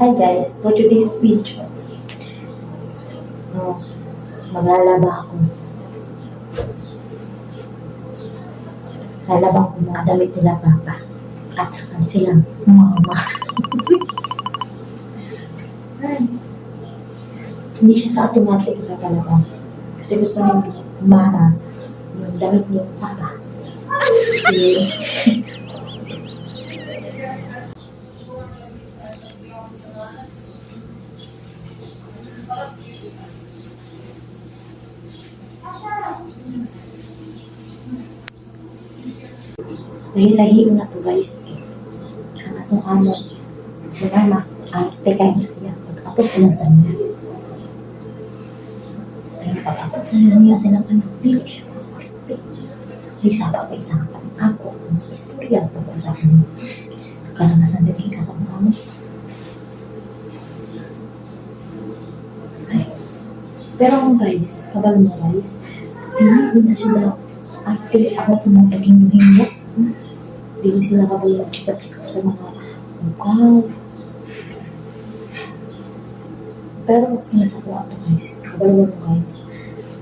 Hi guys, for today's video, no, maglalaba ako. Lalaba ko mga damit nila papa at saka silang mama. Hindi siya sa automatic ipapalaba. Kasi gusto ni mama yung damit ni papa. Eh, Lahi-lahi na to guys. Ang atong amo. Si mama, arte kayo na siya. Pag-apot silang sa niya. Kaya pag-apot sa niya silang ano, dili siya. Arte. May sabag pa isang ako. Ang istorya po ko sa akin. Karanasan din ka sa mga amo. Ay. Pero ang guys, kabal mo guys, ko na sila arte ako sa mga paghinuhingo. Dili sila kabal mag-chikap-chikap sa mga mukaw. Pero nasa ko ako guys, kabal mo guys.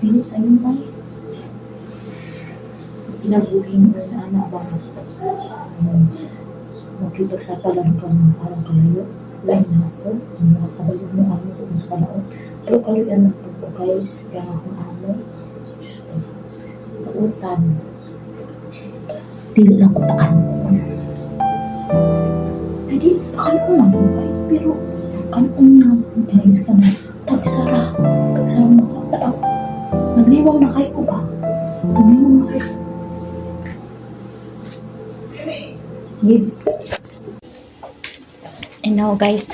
Dili sa inyo ay kinabuhin mo na ana ba um, makita sa palang ka ng parang kalayo. Lain na so mga kabalo mo ano kung sa kalaon pero kayo yan ang pagko guys kaya akong amo. Diyos ko. Pautan dili lang ko pakanon ay di pakanon lang guys. Pero kanon na guys. Ka na tagsara tagsara mo ka pero nagliwaw na kayo ko ba? Nagliwaw na kayo. Yun. And now guys,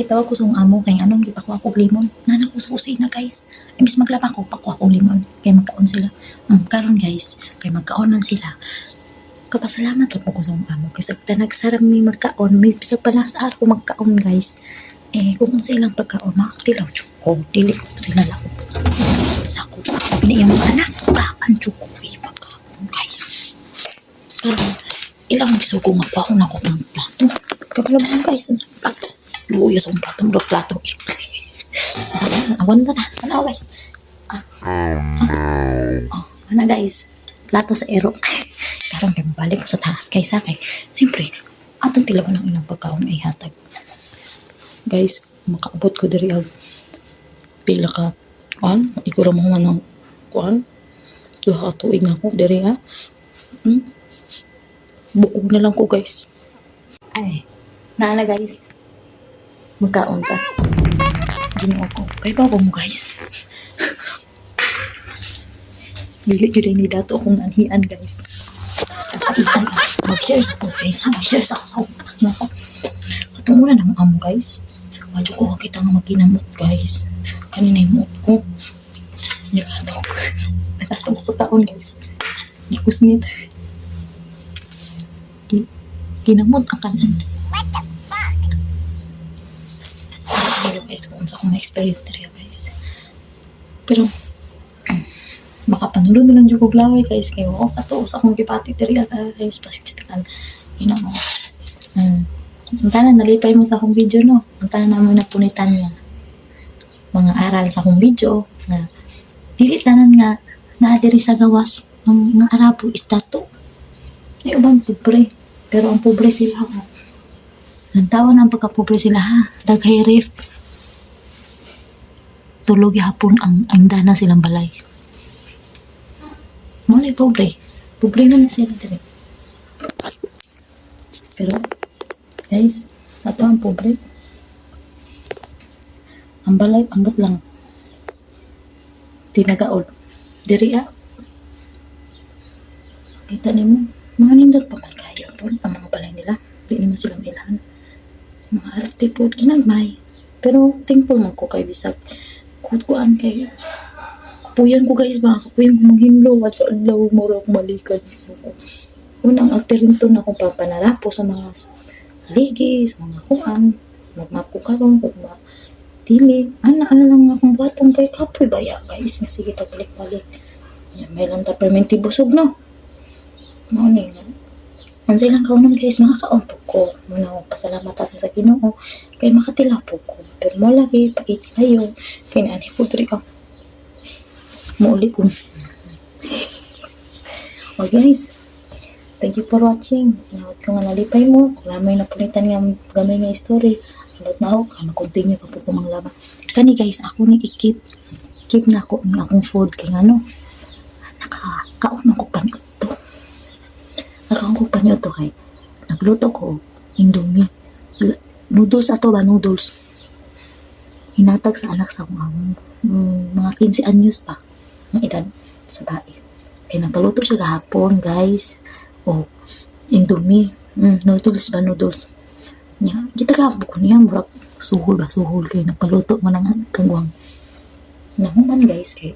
gitaw ko sa akong amo kay anong gipakuha ko limon. Nana ko sa kusina guys. Imbis maglaba ko, pakuha ko limon. Kay magkaon sila. Mm, karon guys, kay magkaonan sila. Kapasalamat lang ko sa akong amo. Kasi ta nagsaram mi magkaon, may bisag pa sa ko magkaon guys. Eh, kung sa ilang pagkaon, makakatilaw ko. Dili ko sila lang. Sa ako, piniyang mga anak, kaan ko pagkaon guys. Karon, ilang biso ko nga pa ako na ko plato. Kabalabang guys, ang sa plato. Luya sa plato, mula plato. Sabi na, awan na na. Ano guys? Ah. Oh, ano guys? Plato sa ero. Balik ko sa taas kay sa kay. Siyempre, atong tilaban ng inang pagkaon ay hatag. Guys, makaabot ko diri og pila ka kuan, igura mo man ng kuan. Duha ka tuig na ako diri ha. Hmm? Bukog na lang ko, guys. Ay, naala, guys. Magkaon ta. Ginoo ko. Kay baba mo, guys. Dili yun ni dato akong anhian, guys. Sa kaitan. Mag-share sa ko, guys. Ha? Mag-share sa ako sa utak na sa. Atong una ng amo, guys. Wadyo ko, kita nga maginamot, guys. Kanina yung mood ko. Nagatok. Nagatok ko taon, guys. Gikusngit. ginamot ang kanan. Pero guys, kung sa akong experience dito guys. Pero, makapanulod na lang yung kuglaway guys. Kaya ako kato sa akong kipati dito guys. Pasistikan. Yun mo. Um, ang tanan, nalipay mo sa akong video no. Ang tanan namin napunitan nga. Mga aral sa akong video. Nga, dili tanan nga na diri sa gawas ng mga Arabo is dato. Ay, ubang pobre. Pero ang pobre sila, oh. Nantawan ang pagkapobre sila, ha? Daghay ref. Tulog hapon ang ang dana silang balay. Muna pobre. Pobre naman sila dito. Pero, guys, sa to ang pobre. Ang balay, ambot lang. Tinagaol. Diri, ah. Kita ni mo, mga nindot pa man kayo po, ang mga balay nila. Di naman silang ilan. Mga arte po, ginagmay. Pero thankful man ko kay Bisag. Kutkuan kay Kapuyan ko guys ba? Kapuyan ko maghinlo. At alaw mo raw malikan ko. Unang alterinto na akong papanalapo sa mga ligi, mga kuan. Magmap ko karon kung ba dili. Ana, ana lang akong batong kay kapoy baya guys. Nga sige balik-balik. May lanta permenti busog no. Mao ni. Unsa lang kaunon guys, makakaumpo ko. Muna ko pasalamat ako sa Ginoo kay makatila po ko. Pero mo lagi pakit kayo kay ani ko diri ka. Muli ko. Oh guys, thank you for watching. Nawat ko nga nalipay mo. Kung lamay na pulitan nga gamay nga story. Abot na ako, kaya mag-continue pa po ko manglaba. Kani guys, ako ni ikip. Keep na ako ng akong food kay ano. Panyo to kay nagluto ko indomie. Noodles ato ba? Noodles. Hinatag sa anak sa amo. Mm, mga 15 anyos pa. Ang edad sa bae. Kaya nagpaluto siya gahapon, guys. O, indomie. Mm, noodles ba? Noodles. Nya, kita ka ko niya, murag suhol ba? Suhol kay nagpaluto mo ng kagwang. Nahuman, guys, kay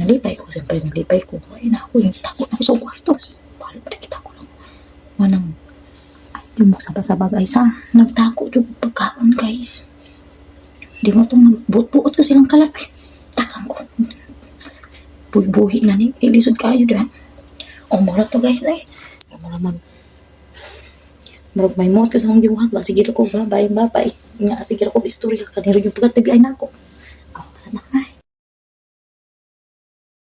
nalipay ko. Siyempre, nalipay ko. Ay, na ako, yung takot ako sa kwarto. Paano Manang, yung mo sabag-sabag ay sa, nagtako yung pagkaon, guys. Di mo itong nagbuot-buot ko silang kalat. Ay, takang ko. Buhi-buhi na ni. Ilisod kayo, di ba? O, mura to, guys, eh. O, mura mag... Murag may mos kasi akong gibuhat ba? Sige ko ba? Bye, bye, bye. Nga, sige ko istorya. Kaniro yung pagkatabi ay na ako. O, na, ay.